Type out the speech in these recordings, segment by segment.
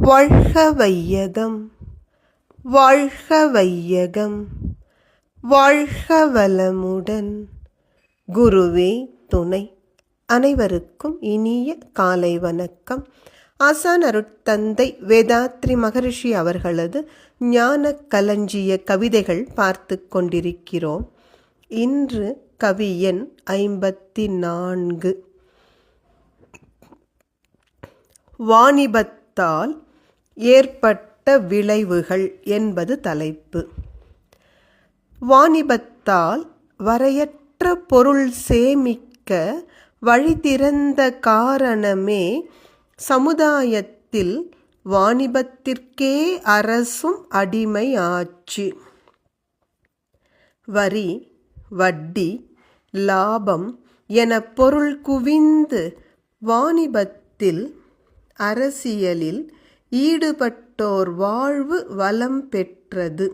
வாழ்க வையகம் வாழ்க வையகம் வாழ்க வளமுடன் குருவே துணை. அனைவருக்கும் இனிய காலை வணக்கம். ஆசான் அருட்தந்தை வேதாத்ரி மகரிஷி அவர்களது ஞான களஞ்சிய கவிதைகள் பார்த்து கொண்டிருக்கிறோம். இன்று கவி எண் ஐம்பத்தி நான்கு வாணிபத்தால் ஏற்பட்ட விளைவுகள் என்பது தலைப்பு. வாணிபத்தால் வரையற்ற பொருள் சேமிக்க வழி திறந்த காரணமே சமுதாயத்தில் வாணிபத்திற்கே அரசும் அடிமை ஆச்சு வரி வட்டி லாபம் என பொருள் குவிந்து வாணிபத்தில் அரசியலில் ஈடுபட்டோர் வாழ்வு வளம் பெற்றது.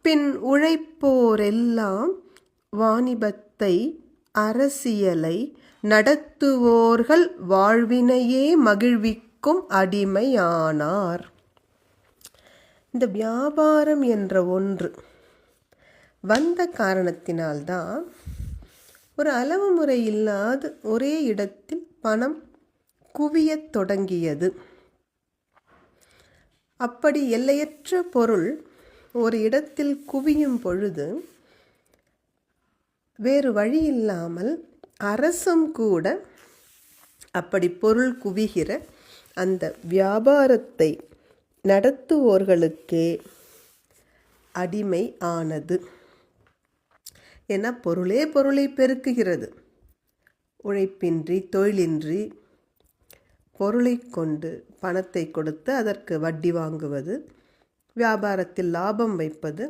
பின் உழைப்போரெல்லாம் வாணிபத்தை அரசியலை நடத்துவோர்கள் வாழ்வினையே மகிழ்விக்கும் அடிமையானார். இந்த வியாபாரம் என்ற ஒன்று வந்த காரணத்தினால்தான் ஒரு அளவு முறை இல்லாது ஒரே இடத்தில் பணம் குவியத் தொடங்கியது. அப்படி எல்லையற்ற பொருள் ஒரு இடத்தில் குவியும் பொழுது வேறு வழி இல்லாமல் அரசும் கூட அப்படி பொருள் குவிகிற அந்த வியாபாரத்தை நடத்துவோர்களுக்கே அடிமை ஆனது. என பொருளே பொருளை பெருக்குகிறது. உழைப்பின்றி தொழிலின்றி பொருளை கொண்டு பணத்தை கொடுத்து அதற்கு வட்டி வாங்குவது வியாபாரத்தில் லாபம் வைப்பது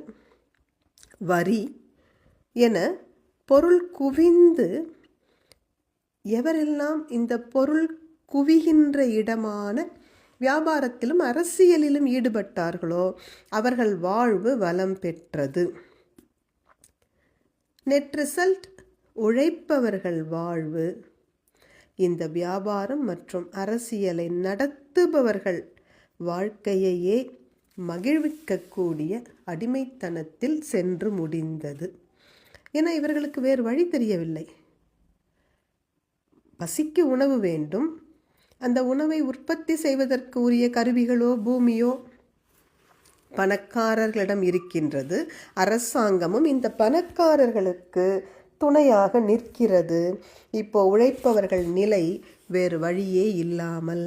வரி என பொருள் குவிந்து எவரெல்லாம் இந்த பொருள் குவிகின்ற இடமான வியாபாரத்திலும் அரசியலிலும் ஈடுபட்டார்களோ அவர்கள் வாழ்வு வளம் பெற்றது. நெட் ரிசல்ட் உழைப்பவர்கள் வாழ்வு இந்த வியாபாரம் மற்றும் அரசியலை நடத்துபவர்கள் வாழ்க்கையையே மகிழ்விக்கக்கூடிய அடிமைத்தனத்தில் சென்று முடிந்தது. என இவர்களுக்கு வேறு வழி தெரியவில்லை. பசிக்கு உணவு வேண்டும். அந்த உணவை உற்பத்தி செய்வதற்கு உரிய கருவிகளோ பூமியோ பணக்காரர்களிடம் இருக்கின்றது. அரசாங்கமும் இந்த பணக்காரர்களுக்கு துணையாக நிற்கிறது. இப்போ உழைப்பவர்கள் நிலை வேறு வழியே இல்லாமல்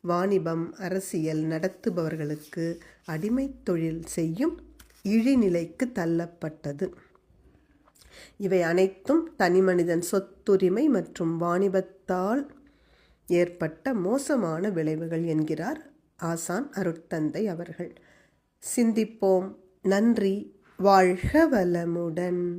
வாணிபம் அரசியல் நடத்துபவர்களுக்கு அடிமை தொழில் செய்யும் இழிநிலைக்கு தள்ளப்பட்டது. இவை அனைத்தும் தனிமனிதன் சொத்துரிமை மற்றும் வாணிபத்தால் ஏற்பட்ட மோசமான விளைவுகள் என்கிறார் ஆசான் அருட்தந்தை அவர்கள். சிந்திப்போம். நன்றி. வாழ்க வளமுடன்.